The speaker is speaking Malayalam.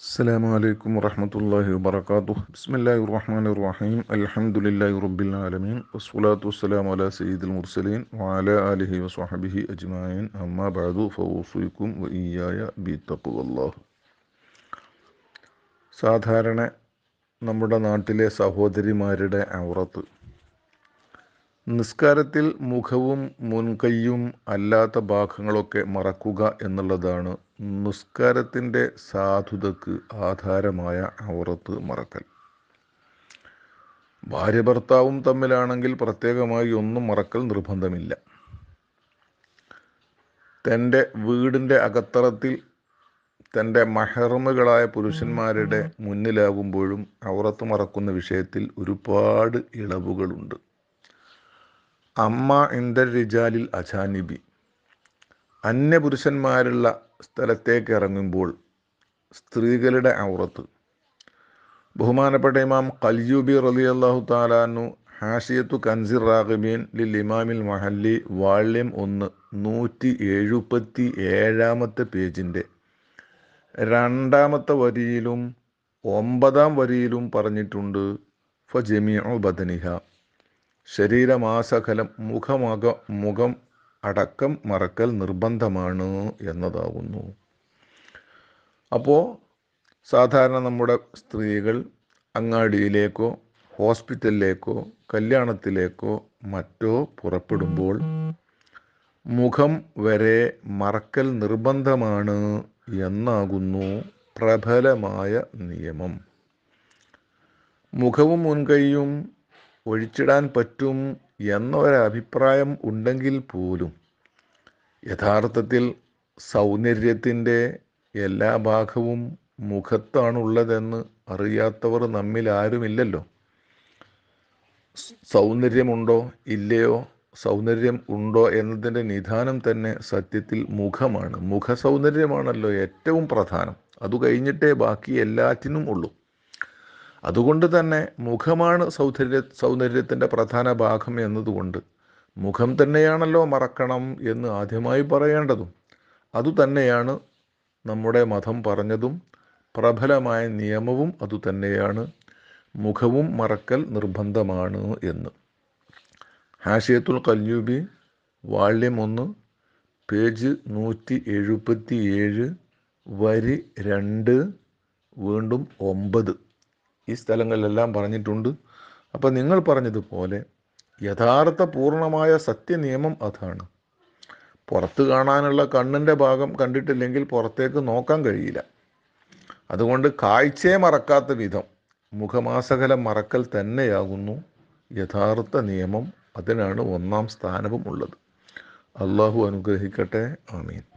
السلام عليكم ورحمة الله وبركاته بسم الله الرحمن الرحيم الحمد لله رب العالمين والصلاة والسلام على سيد المرسلين وعلى آله وصحبه أجمعين أما بعد فأوصيكم وإياي بتقوى الله സാധാരണ നമ്മുടെ നാട്ടിലെ സഹോദരിമാരുടെ ഔറത്ത് നിസ്കാരത്തിൽ മുഖവും മുൻകൈയും അല്ലാത്ത ഭാഗങ്ങളൊക്കെ മറക്കുക എന്നുള്ളതാണ് നിസ്കാരത്തിന്റെ സാധുതക്ക് ആധാരമായ ഔറത്ത് മറക്കൽ. ഭാര്യ ഭർത്താവും തമ്മിലാണെങ്കിൽ പ്രത്യേകമായി ഒന്നും മറക്കൽ നിർബന്ധമില്ല. തന്റെ വീടിന്റെ അകത്തറത്തിൽ തന്റെ മഹർമുകളായ പുരുഷന്മാരുടെ മുന്നിലാകുമ്പോഴും ഔറത്ത് മറക്കുന്ന വിഷയത്തിൽ ഒരുപാട് ഇളവുകളുണ്ട്. അമ്മ ഇന്ദർ റിജാലിൽ അജാനിബി. അന്യപുരുഷന്മാരുള്ള സ്ഥലത്തേക്ക് ഇറങ്ങുമ്പോൾ സ്ത്രീകളുടെ ഔറത്ത്. ബഹുമാനപ്പെട്ട ഇമാം കൽയൂബി റലി അള്ളാഹു താലാനു ഹാഷിയത്തു കൻസിർ റാഗിബീൻ ലിൽ ഇമാമിൽ മഹല്ലി വാള്യം ഒന്ന് നൂറ്റി എഴുപത്തി ഏഴാമത്തെ പേജിന്റെ രണ്ടാമത്തെ വരിയിലും ഒമ്പതാം വരിയിലും പറഞ്ഞിട്ടുണ്ട് ഫ ജമിയ ബദനിഹ. ശരീരമാസകലം മുഖമക മുഖം അടക്കം മറക്കൽ നിർബന്ധമാണ് എന്നതാകുന്നു അപ്പോൾ സാധാരണ നമ്മുടെ സ്ത്രീകൾ അങ്ങാടിയിലേക്കോ ഹോസ്പിറ്റലിലേക്കോ കല്യാണത്തിലേക്കോ മറ്റോ പുറപ്പെടുമ്പോൾ മുഖം വരെ മറക്കൽ നിർബന്ധമാണ് എന്നാകുന്നു പ്രബലമായ നിയമം. മുഖവും മുൻകൈയും ഒഴിച്ചിടാൻ പറ്റും എന്നൊരഭിപ്രായം ഉണ്ടെങ്കിൽ പോലും യഥാർത്ഥത്തിൽ സൗന്ദര്യത്തിന്റെ എല്ലാ ഭാഗവും മുഖത്താണുള്ളതെന്ന് അറിയാത്തവർ നമ്മിൽ ആരുമില്ലല്ലോ. സൗന്ദര്യമുണ്ടോ ഇല്ലയോ? സൗന്ദര്യം ഉണ്ടോ എന്നതിന്റെ നിധാനം തന്നെ സത്യത്തിൽ മുഖമാണ്. മുഖസൗന്ദര്യമാണല്ലോ ഏറ്റവും പ്രധാനം. അത് കഴിഞ്ഞിട്ടേ ബാക്കി എല്ലാറ്റിനും ഉള്ളൂ. അതുകൊണ്ട് തന്നെ മുഖമാണ് സൗന്ദര്യ സൗന്ദര്യത്തിന്റെ പ്രധാന ഭാഗം എന്നതുകൊണ്ട് മുഖം തന്നെയാണല്ലോ മറക്കണം എന്ന് ആദ്യമായി പറയേണ്ടതും. അതുതന്നെയാണ് നമ്മുടെ മതം പറഞ്ഞതും പ്രബലമായ നിയമവും അതുതന്നെയാണ് മുഖവും മറക്കൽ നിർബന്ധമാണ് എന്ന്. ഹാഷിയത്തുൽ കല്യൂബി വാള്യം ഒന്ന് പേജ് നൂറ്റി എഴുപത്തി ഏഴ് വരി രണ്ട് വീണ്ടും ഒമ്പത്. ഈ സ്ഥലങ്ങളിലെല്ലാം പറഞ്ഞിട്ടുണ്ട്. അപ്പം നിങ്ങൾ പറഞ്ഞതുപോലെ യഥാർത്ഥ പൂർണമായ സത്യനിയമം അതാണ്. പുറത്ത് കാണാനുള്ള കണ്ണിന്റെ ഭാഗം കണ്ടിട്ടില്ലെങ്കിൽ പുറത്തേക്ക് നോക്കാൻ കഴിയില്ല. അതുകൊണ്ട് കാഴ്ചയെ മറക്കാത്ത വിധം മുഖമാസകലം മറക്കൽ തന്നെയാകുന്നു. യഥാർത്ഥ നിയമം അതിനാണ് ഒന്നാം സ്ഥാനവും ഉള്ളത്. അള്ളാഹു അനുഗ്രഹിക്കട്ടെ. ആമീൻ.